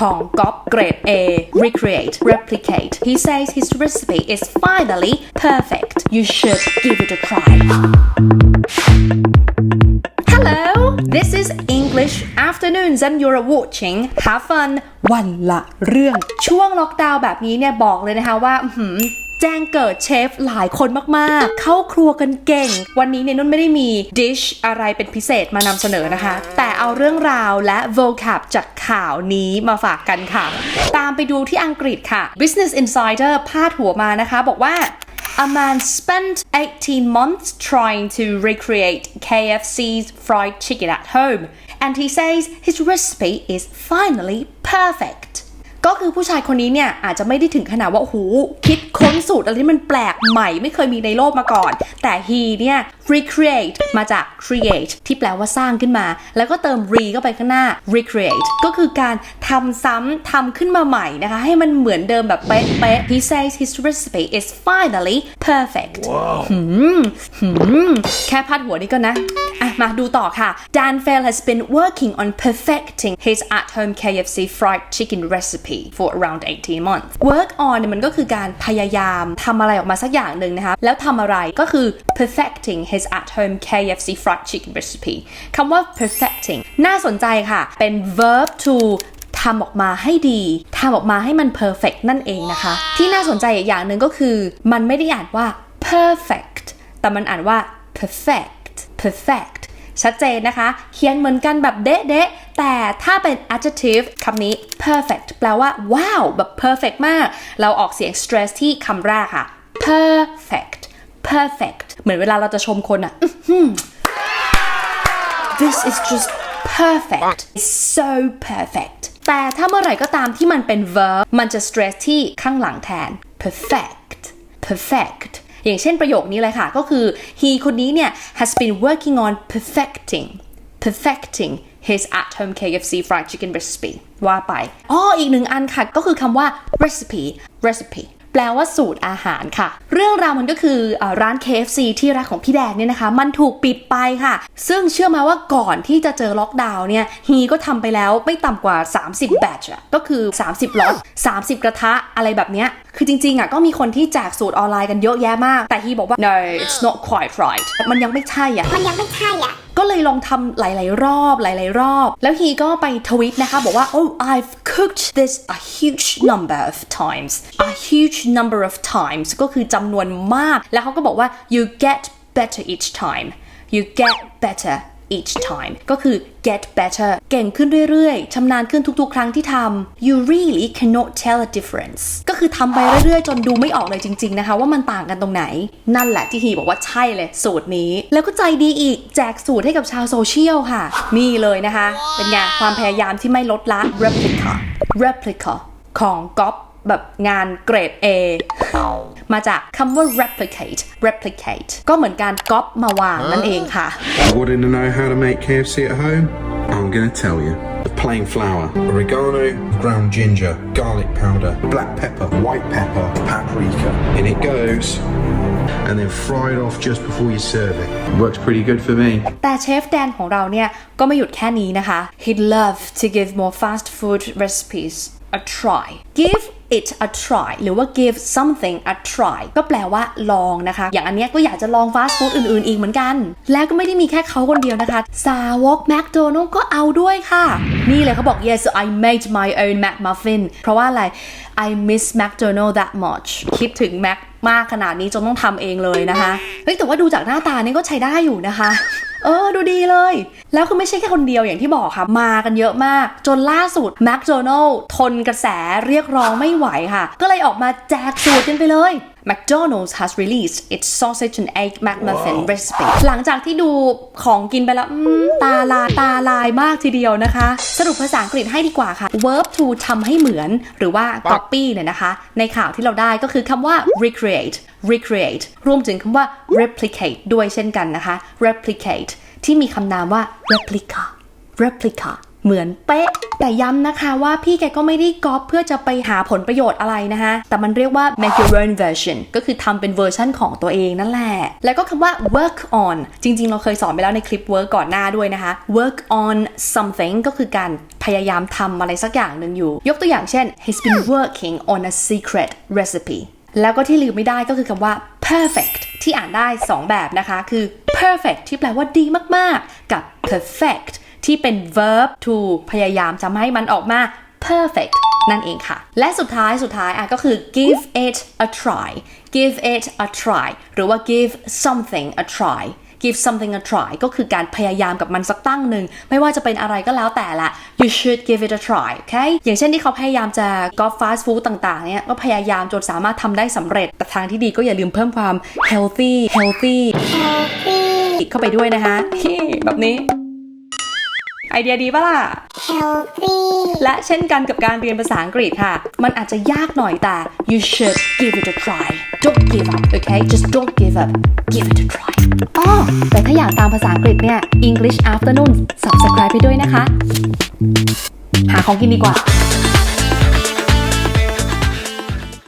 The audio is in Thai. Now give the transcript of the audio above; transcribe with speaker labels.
Speaker 1: ของก๊อปเกรด A recreate replicate he says his recipe is finally perfect you should give it a try Hello this is English afternoons and you're watching have fun วันละเรื่องช่วงล็อกดาวน์แบบนี้เนี่ยบอกเลยนะคะว่าอื้อหือ แจ้งเกิดเชฟหลายคนมากๆ เข้าครัวกันเก่ง วันนี้เนี่ยนุ่นไม่ได้มีดิชอะไรเป็นพิเศษมานำเสนอนะคะ แต่เอาเรื่องราวและ vocab จากข่าวนี้มาฝากกันค่ะ ตามไปดูที่อังกฤษค่ะ Business Insider พาดหัวมานะคะบอกว่า A man spent 18 months trying to recreate KFC's fried chicken at home, and he says his recipe is finally perfect. ก็คือผู้ชายคนนี้เนี่ยอาจจะไม่ได้ถึงขนาดว่าหูคิดค้นสูตรอะไรที่มันแปลกใหม่ไม่เคยมีในโลกมาก่อน แต่ฮีเนี่ย recreate มาจาก create ที่แปลว่าสร้างขึ้นมา แล้วก็เติม re เข้าไปข้างหน้า recreate ก็คือการทำซ้ำทำขึ้นมาใหม่นะคะ ให้มันเหมือนเดิมแบบเป๊ะๆ he says his recipe is finally perfect หืมหืมแค่พัดหัวนี้ก็นะอะมาดูต่อค่ะ Dan Fell has been working on perfecting his at-home KFC fried chicken recipe for around 18 months work on เนี่ยมันก็คือการพยายามทำอะไรออกมาสักอย่างหนึ่งนะคะ แล้วทำอะไรก็คือ perfecting his at-home KFC fried chicken recipe คำว่า perfecting น่าสนใจค่ะ เป็น verb to ทำออกมาให้ดี ทำออกมาให้มัน perfect นั่นเองนะคะ ที่น่าสนใจอีกอย่างหนึ่งก็คือ มันไม่ได้อ่านว่า perfect แต่มันอ่านว่า perfect perfect ชัดเจนนะคะ เขียนเหมือนกันแบบเด๊ะๆแต่ถ้าเป็น adjective คำนี้ perfect แปลว่า ว้าว แบบ perfect มาก เราออกเสียง stress ที่คำแรกค่ะ perfect perfect เหมือนเวลาเราจะชมคนอะ This is just perfect It's so perfect แต่ถ้าเมื่อไหร่ก็ตามที่มันเป็น verb มันจะ stress ที่ข้างหลังแทน perfect perfect อย่างเช่นประโยคนี้เลยค่ะ ก็คือ he คนนี้เนี่ย has been working on perfecting perfecting his at home KFC fried chicken recipe ว่าไปอ้ออีกหนึ่งอันค่ะ ก็คือคำว่า recipe recipe ลว่าสูตรอาหารค่ะ เรื่องราวมันก็คืออร้าน KFC ที่รักของพี่แดนเนี่ยนะคะ มันถูกปิดไปค่ะ ซึ่งเชื่อมาว่าก่อนที่จะเจอล็อกดาวน์เนี่ยฮีก็ทำไปแล้วไม่ต่ำกว่า 30 แบตช์ก็คือ 30ล็อต30 กระทะอะไรแบบเนี้ยคือจริงๆอะก็มีคนที่แจกสูตรออนไลน์กันเยอะแยะมาก แต่ฮีบอกว่า no it's not quite right มันยังไม่ใช่อะ
Speaker 2: มันยังไม่ใช่อะ
Speaker 1: ก็เลยลองทำหลาย ๆ รอบหลาย ๆ รอบ แล้วฮีก็ไปทวิตนะคะบอกว่า oh I've cooked this a huge number of times a huge number of times ก็คือจำนวนมาก แล้วเขาก็บอกว่า you get better each time you get better each time ก็คือ get better เก่งขึ้นเรื่อยๆ ชำนาญขึ้นทุกๆ ครั้งที่ทำ you really cannot tell a difference ก็คือทำไปเรื่อยๆ จนดูไม่ออกเลยจริงๆ นะคะ ว่ามันต่างกันตรงไหน นั่นแหละที่ฮีบอกว่าใช่เลยสูตรนี้ แล้วก็ใจดีอีก แจกสูตรให้กับชาวโซเชียลค่ะ นี่เลยนะคะ เป็นไงความพยายามที่ไม่ลดละ replica replica ของก๊อปแบบงานเกรด A มาจากคำว่า replicate replicate ก็เหมือนการก๊อปมาวางนั่นเองค่ะ
Speaker 3: Wanting to know how to make KFC at home? I'm gonna tell you. The plain flour, oregano, ground ginger, garlic powder, black pepper, white pepper, paprika. In it goes. And then fry it off just before you serve it. Works pretty good for me.
Speaker 1: แต่เชฟแดนของเราเนี่ย ก็ไม่หยุดแค่นี้นะคะ He'd love to give more fast food recipes a try give it a try หรือว่า give something a try ก็แปลว่าลองนะคะ อย่างอันเนี้ยก็อยากจะลองฟาสต์ฟู้ดอื่น ๆ อีกเหมือนกัน และก็ไม่ได้มีแค่เขาคนเดียวนะคะ สาวกแมคโดนัลก็เอาด้วยค่ะ นี่เลยเขาบอก yes I made my own McMuffin เพราะว่าอะไร I miss McDonald that much คิดถึงแม็กมากขนาดนี้จนต้องทำเองเลยนะคะ เฮ้ยแต่ว่าดูจากหน้าตานี่ก็ใช้ได้อยู่นะคะ เออดูดีเลย แล้วคือไม่ใช่แค่คนเดียวอย่างที่บอกค่ะ มากันเยอะมาก จนล่าสุด McDonald ทนกระแสเรียกร้องไม่ไหวค่ะ ก็เลยออกมาแจกสูตรกันไปเลย McDonald's has released its sausage and egg McMuffin recipe หลังจากที่ดูของกินไปแล้วอืมตาลายตาลายมากทีเดียวนะคะ สรุปภาษาอังกฤษให้ดีกว่าค่ะ verb to ทำให้เหมือน หรือว่า copy เนี่ยนะคะ ในข่าวที่เราได้ก็คือคำว่า recreate recreate รวมถึงคำว่า replicate ด้วยเช่นกันนะคะ replicate ที่มีคำนามว่า replica replica เหมือนเป๊ะ แต่ย้ำนะคะว่าพี่แกก็ไม่ได้ก๊อปเพื่อจะไปหาผลประโยชน์อะไรนะคะ แต่มันเรียกว่า make your own version ก็คือทำเป็นเวอร์ชันของตัวเองนั่นแหละ แล้วก็คำว่า work on จริง ๆ เราเคยสอนไปแล้วในคลิป work ก่อนหน้าด้วยนะคะ work on something ก็คือการพยายามทำอะไรสักอย่างหนึ่งอยู่ ยกตัวอย่างเช่น he's been working on a secret recipe แล้วก็ที่ลืมไม่ได้ก็คือคำว่า perfect ที่อ่านได้ 2 แบบนะคะ คือ perfect ที่แปลว่าดีมาก ๆ กับ perfect ที่เป็น verb to พยายามทำให้มันออกมา perfect นั่นเองค่ะ และสุดท้ายสุดท้ายอะก็คือ give it a try give it a try หรือว่า give something a try give something a try ก็คือการพยายามกับมันสักตั้งหนึ่ง ไม่ว่าจะเป็นอะไรก็แล้วแต่ละ you should give it a try โอเค อย่างเช่นที่เขาพยายามจะกอ f ฟาสต์ฟู้ดต่างๆ เนี่ย ก็พยายามจนสามารถทำได้สำเร็จ แต่ทางที่ดีก็อย่าลืมเพิ่มความ healthy healthy เข้าไปด้วยนะคะแบบนี้ ไอเดียดีปะล่ะ
Speaker 2: healthy
Speaker 1: และเช่นกันกับการเรียนภาษาอังกฤษค่ะ มันอาจจะยากหน่อยแต่ you should give it a try don't give up okay just don't give up give it a try อ๋อแต่ถ้าอยากตามภาษาอังกฤษเนี่ย English Afternoon subscribe ไปด้วยนะคะ หาของกินดีกว่า